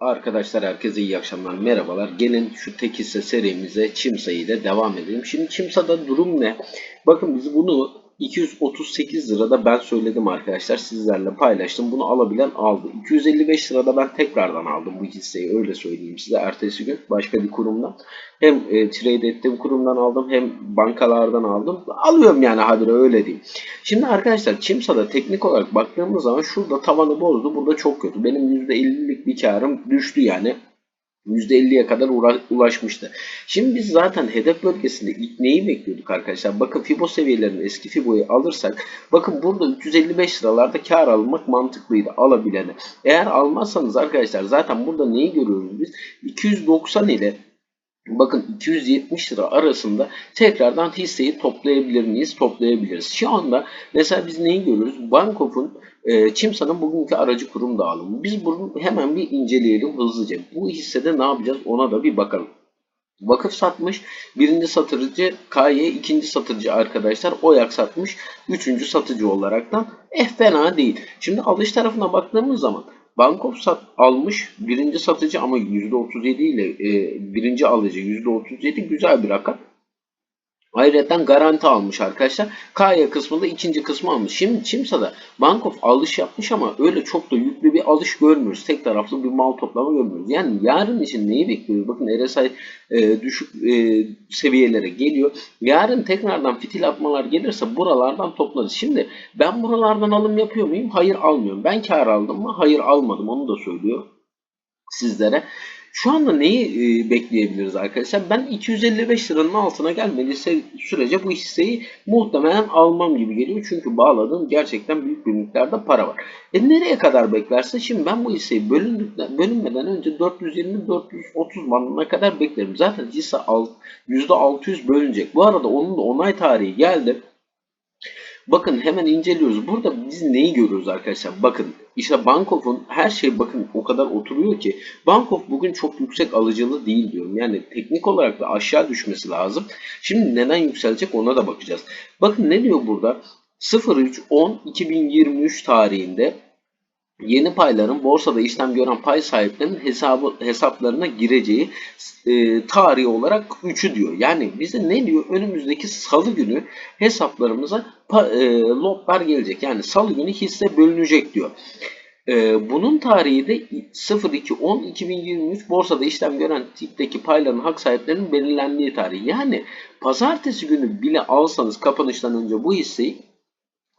Arkadaşlar herkese iyi akşamlar, merhabalar. Gelin şu tek serimize Çimsa ile devam edelim. Şimdi Çimsa'da durum ne? Bakın biz bunu 238 lirada ben söyledim arkadaşlar. Sizlerle paylaştım. Bunu alabilen aldı. 255 lirada ben tekrardan aldım bu hisseyi. Öyle söyleyeyim size. Ertesi gün başka bir kurumdan. Hem e, trade ettiğim kurumdan aldım hem bankalardan aldım. Alıyorum yani habire öyle diyeyim. Şimdi arkadaşlar Çimsa'da teknik olarak baktığımız zaman şurada tavanı bozdu. Burada çok kötü. Benim %50'lik bir karım düştü yani. %50'ye kadar ulaşmıştı. Şimdi biz zaten hedef bölgesinde ilk neyi bekliyorduk arkadaşlar? Bakın Fibo seviyelerinin eski Fibo'yu alırsak bakın burada 355 liralarda kar almak mantıklıydı alabilene. Eğer almazsanız arkadaşlar zaten burada neyi görüyoruz biz? 290 ile Bakın 270 lira arasında tekrardan hisseyi toplayabilir miyiz? Toplayabiliriz. Şu anda mesela biz neyi görüyoruz? Bankof'un e, Çimsa'nın bugünkü aracı kurum dağılımı. Biz bunu hemen bir inceleyelim hızlıca. Bu hissede ne yapacağız ona da bir bakalım. Vakıf satmış. Birinci satıcı KY, ikinci satıcı arkadaşlar Oyak satmış. Üçüncü satıcı olaraktan. Eh fena değil. Şimdi alış tarafına baktığımız zaman Bankof sat, almış birinci satıcı ama %37 ile e, birinci alıcı %37 güzel bir rakam. Ayrıca garanti almış arkadaşlar. Kaya kısmında ikinci kısmı almış. Şimdi Çimsa'da Bankof alış yapmış ama öyle çok da yüklü bir alış görmüyoruz. Tek taraflı bir mal toplama görmüyoruz. Yani yarın için neyi bekliyoruz? Bakın RSI e, düşük e, seviyelere geliyor. Yarın tekrardan fitil atmalar gelirse buralardan toplarız. Şimdi ben buralardan alım yapıyor muyum? Hayır almıyorum. Ben kar aldım mı? Hayır almadım. Onu da söylüyor sizlere. Şu anda neyi e, bekleyebiliriz arkadaşlar? Ben 255 liranın altına gelmediği sürece bu hisseyi muhtemelen almam gibi geliyor. Çünkü bağladığım gerçekten büyük bir miktarda para var. E nereye kadar beklerse şimdi ben bu hisseyi bölünmeden önce 420-430 bandına kadar beklerim. Zaten hisse alt, %600 bölünecek. Bu arada onun da onay tarihi geldi. Bakın hemen inceliyoruz. Burada biz neyi görüyoruz arkadaşlar? Bakın işte Bankof'un her şey bakın o kadar oturuyor ki Bankof bugün çok yüksek alıcılı değil diyorum. Yani teknik olarak da aşağı düşmesi lazım. Şimdi neden yükselecek ona da bakacağız. Bakın ne diyor burada? 03.10.2023 tarihinde yeni payların borsada işlem gören pay sahiplerinin hesabı hesaplarına gireceği e, tarihi olarak 3'ü diyor. Yani bize ne diyor? Önümüzdeki salı günü hesaplarımıza pa, e, lotlar gelecek. Yani salı günü hisse bölünecek diyor. E, bunun tarihi de 02.10.2023 borsada işlem gören tipteki payların hak sahiplerinin belirlendiği tarih. Yani pazartesi günü bile alsanız kapanıştan önce bu hisseyi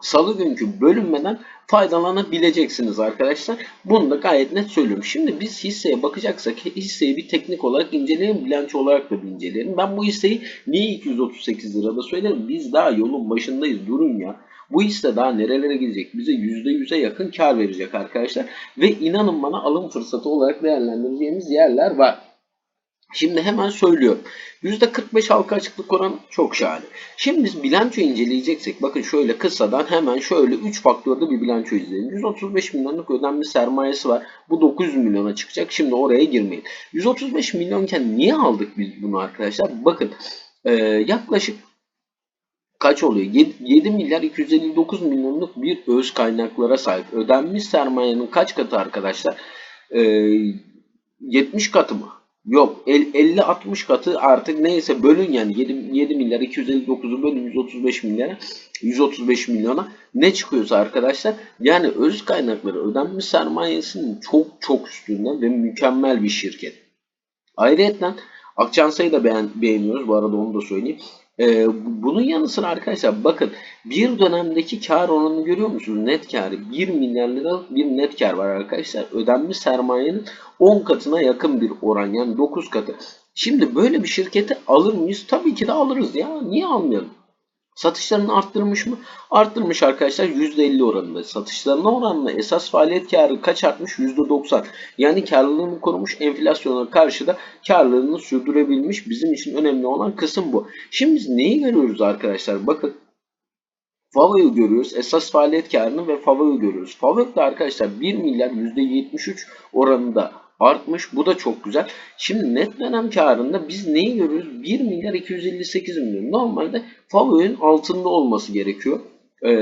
salı günkü bölünmeden faydalanabileceksiniz arkadaşlar. Bunu da gayet net söylüyorum. Şimdi biz hisseye bakacaksak hisseyi bir teknik olarak inceleyelim. Bilanço olarak da bir inceleyelim. Ben bu hisseyi niye 238 lirada söylerim? Biz daha yolun başındayız. Durun ya. Bu hisse daha nerelere gidecek? Bize %100'e yakın kar verecek arkadaşlar. Ve inanın bana alım fırsatı olarak değerlendireceğimiz yerler var. Şimdi hemen söylüyorum. %45 halka açıklık oranı çok şahane. Şimdi biz bilanço inceleyeceksek bakın şöyle kısadan hemen şöyle 3 faktörde bir bilanço izleyelim. 135 milyonluk ödenmiş sermayesi var. Bu 900 milyona çıkacak. Şimdi oraya girmeyin. 135 milyonken niye aldık biz bunu arkadaşlar? Bakın e, yaklaşık kaç oluyor? 7, 7 milyar 259 milyonluk bir öz kaynaklara sahip. Ödenmiş sermayenin kaç katı arkadaşlar? E, 70 katı mı? Yok 50-60 katı artık neyse bölün yani 7, 7 milyar 259'u bölün 135 milyara 135 milyona ne çıkıyorsa arkadaşlar yani öz kaynakları ödenmiş sermayesinin çok çok üstünde ve mükemmel bir şirket. Ayrıca Akçansa'yı da beğen, beğeniyoruz bu arada onu da söyleyeyim. Ee, bunun yanı sıra arkadaşlar bakın bir dönemdeki kar oranını görüyor musunuz? Net karı 1 milyar lira bir net kar var arkadaşlar. Ödenmiş sermayenin 10 katına yakın bir oran yani 9 katı. Şimdi böyle bir şirketi alır mıyız? Tabii ki de alırız ya. Niye almayalım? Satışlarını arttırmış mı? Arttırmış arkadaşlar %50 oranında. Satışlarına oranla esas faaliyet karı kaç artmış? %90. Yani karlılığını korumuş enflasyona karşı da karlılığını sürdürebilmiş. Bizim için önemli olan kısım bu. Şimdi biz neyi görüyoruz arkadaşlar? Bakın Favo'yu görüyoruz. Esas faaliyet karını ve Favo'yu görüyoruz. Favo da arkadaşlar 1 milyar %73 oranında artmış. Bu da çok güzel. Şimdi net dönem karında biz neyi görüyoruz? 1 milyar 258 milyon. Normalde Favo'nun altında olması gerekiyor. Ee,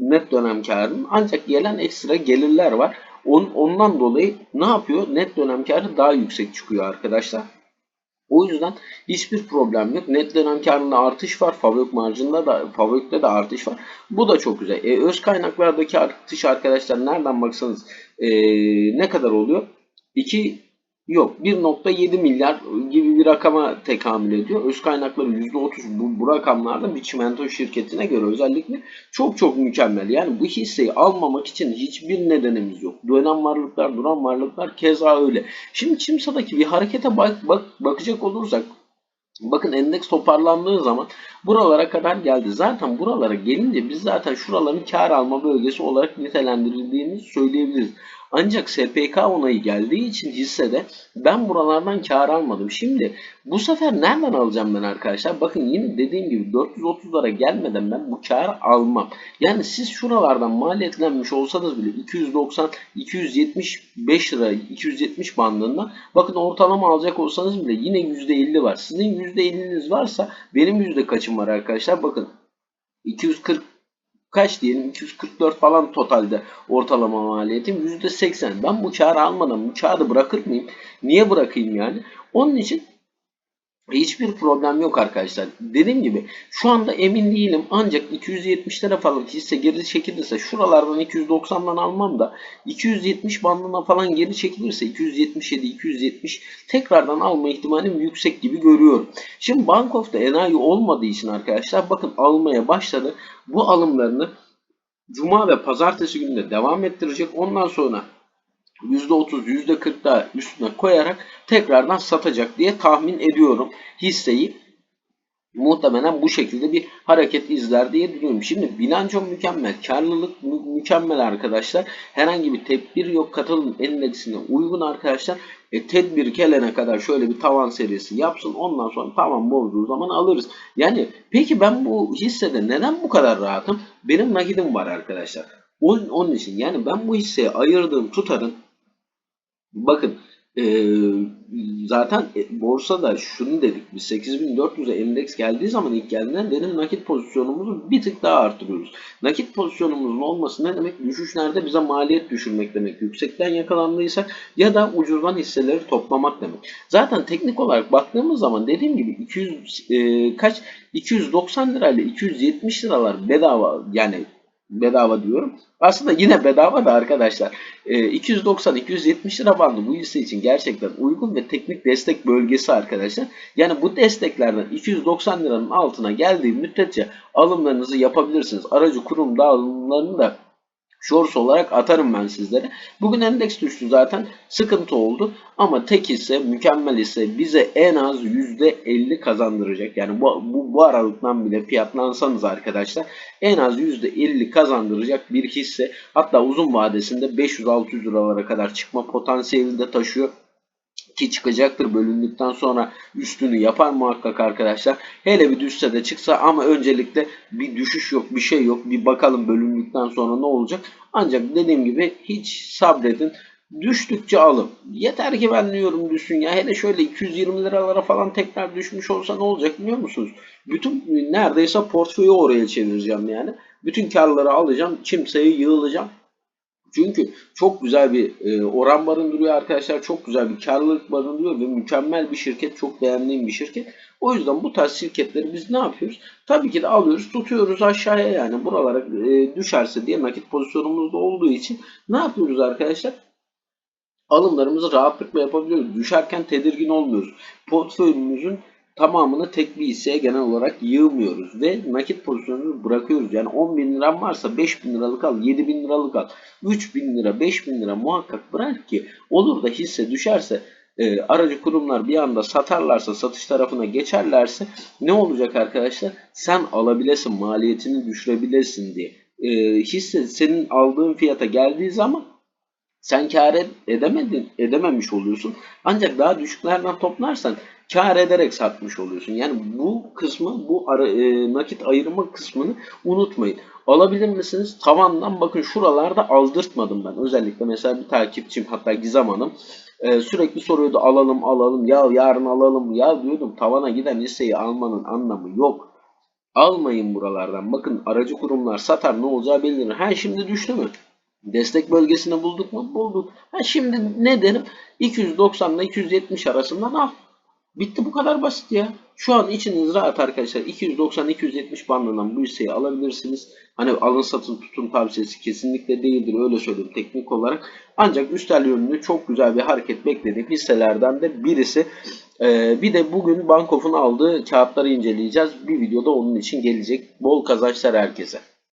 net dönem karının. Ancak gelen ekstra gelirler var. On, ondan dolayı ne yapıyor? Net dönem karı daha yüksek çıkıyor arkadaşlar. O yüzden hiçbir problem yok. Net dönem karında artış var. Fabrik marjında da fabrikte de artış var. Bu da çok güzel. E, öz kaynaklardaki artış arkadaşlar nereden baksanız e, ne kadar oluyor? 2 Yok 1.7 milyar gibi bir rakama tekamül ediyor. Öz kaynakları %30 bu, bu rakamlarda bir çimento şirketine göre özellikle çok çok mükemmel. Yani bu hisseyi almamak için hiçbir nedenimiz yok. Dönen varlıklar, duran varlıklar keza öyle. Şimdi Çimsa'daki bir harekete bak, bak, bakacak olursak Bakın endeks toparlandığı zaman buralara kadar geldi. Zaten buralara gelince biz zaten şuraların kar alma bölgesi olarak nitelendirildiğini söyleyebiliriz. Ancak SPK onayı geldiği için hissede ben buralardan kar almadım. Şimdi bu sefer nereden alacağım ben arkadaşlar? Bakın yine dediğim gibi 430'lara gelmeden ben bu karı almam. Yani siz şuralardan maliyetlenmiş olsanız bile 290, 275 lira, 270 bandında bakın ortalama alacak olsanız bile yine %50 var. Sizin %50'niz varsa benim yüzde kaçım var arkadaşlar? Bakın 240 kaç diyelim 244 falan totalde ortalama maliyetim %80. Ben bu karı almadan bu karı bırakır mıyım? Niye bırakayım yani? Onun için Hiçbir problem yok arkadaşlar. Dediğim gibi şu anda emin değilim. Ancak 270'lere falan hisse geri çekilirse şuralardan 290'dan almam da 270 bandına falan geri çekilirse 277 270 tekrardan alma ihtimalim yüksek gibi görüyorum. Şimdi Bank of enayi olmadığı için arkadaşlar bakın almaya başladı. Bu alımlarını Cuma ve Pazartesi günde devam ettirecek. Ondan sonra %30, %40 daha üstüne koyarak tekrardan satacak diye tahmin ediyorum hisseyi. Muhtemelen bu şekilde bir hareket izler diye düşünüyorum. Şimdi bilanço mükemmel, karlılık mükemmel arkadaşlar. Herhangi bir tedbir yok. Katılım endeksine uygun arkadaşlar. E, tedbir gelene kadar şöyle bir tavan serisi yapsın. Ondan sonra tavan bozduğu zaman alırız. Yani peki ben bu hissede neden bu kadar rahatım? Benim nakidim var arkadaşlar. Onun, onun için yani ben bu hisseye ayırdığım tutarın Bakın e, zaten e, borsada şunu dedik biz 8400'e endeks geldiği zaman ilk geldiğinden dedim nakit pozisyonumuzu bir tık daha artırıyoruz. Nakit pozisyonumuzun olması ne demek? Düşüşlerde bize maliyet düşürmek demek. Yüksekten yakalandıysa ya da ucuzdan hisseleri toplamak demek. Zaten teknik olarak baktığımız zaman dediğim gibi 200 e, kaç 290 lirayla 270 liralar bedava yani bedava diyorum. Aslında yine bedava da arkadaşlar. E, 290-270 lira bandı bu hisse için gerçekten uygun ve teknik destek bölgesi arkadaşlar. Yani bu desteklerden 290 liranın altına geldiği müddetçe alımlarınızı yapabilirsiniz. Aracı kurum dağılımlarını da Shorts olarak atarım ben sizlere. Bugün endeks düştü zaten. Sıkıntı oldu. Ama tek ise mükemmel ise bize en az %50 kazandıracak. Yani bu, bu, bu aralıktan bile fiyatlansanız arkadaşlar en az %50 kazandıracak bir hisse. Hatta uzun vadesinde 500-600 liralara kadar çıkma potansiyeli de taşıyor ki çıkacaktır bölündükten sonra üstünü yapar muhakkak arkadaşlar. Hele bir düşse de çıksa ama öncelikle bir düşüş yok bir şey yok bir bakalım bölündükten sonra ne olacak. Ancak dediğim gibi hiç sabredin. Düştükçe alın. Yeter ki ben diyorum düşsün ya. Hele şöyle 220 liralara falan tekrar düşmüş olsa ne olacak biliyor musunuz? Bütün neredeyse portföyü oraya çevireceğim yani. Bütün karları alacağım. Kimseye yığılacağım. Çünkü çok güzel bir e, oran barındırıyor arkadaşlar. Çok güzel bir karlılık barındırıyor ve mükemmel bir şirket. Çok beğendiğim bir şirket. O yüzden bu tarz şirketleri biz ne yapıyoruz? Tabii ki de alıyoruz, tutuyoruz aşağıya yani. Buralara e, düşerse diye nakit pozisyonumuzda olduğu için ne yapıyoruz arkadaşlar? Alımlarımızı rahatlıkla yapabiliyoruz. Düşerken tedirgin olmuyoruz. Portföyümüzün tamamını tek bir hisseye genel olarak yığmıyoruz ve nakit pozisyonunu bırakıyoruz. Yani 10 bin liram varsa 5 bin liralık al, 7 bin liralık al, 3 bin lira, 5 bin lira muhakkak bırak ki olur da hisse düşerse e, aracı kurumlar bir anda satarlarsa, satış tarafına geçerlerse ne olacak arkadaşlar? Sen alabilesin, maliyetini düşürebilesin diye. E, hisse senin aldığın fiyata geldiği zaman sen kar edemedin, edememiş oluyorsun. Ancak daha düşüklerden toplarsan kar ederek satmış oluyorsun. Yani bu kısmı, bu ara, e, nakit ayırma kısmını unutmayın. Alabilir misiniz? Tavandan bakın şuralarda aldırtmadım ben. Özellikle mesela bir takipçim hatta Gizem Hanım e, sürekli soruyordu alalım alalım ya yarın alalım ya diyordum tavana giden hisseyi almanın anlamı yok. Almayın buralardan. Bakın aracı kurumlar satar ne olacağı belli. Ha şimdi düştü mü? Destek bölgesini bulduk mu? Bulduk. Ha şimdi ne derim? 290 ile 270 arasından al. Bitti bu kadar basit ya. Şu an içiniz rahat arkadaşlar. 290-270 bandından bu hisseyi alabilirsiniz. Hani alın satın tutun tavsiyesi kesinlikle değildir. Öyle söyleyeyim teknik olarak. Ancak üstel yönlü çok güzel bir hareket beklediğim hisselerden de birisi. Ee, bir de bugün Bankof'un aldığı kağıtları inceleyeceğiz. Bir videoda onun için gelecek. Bol kazançlar herkese.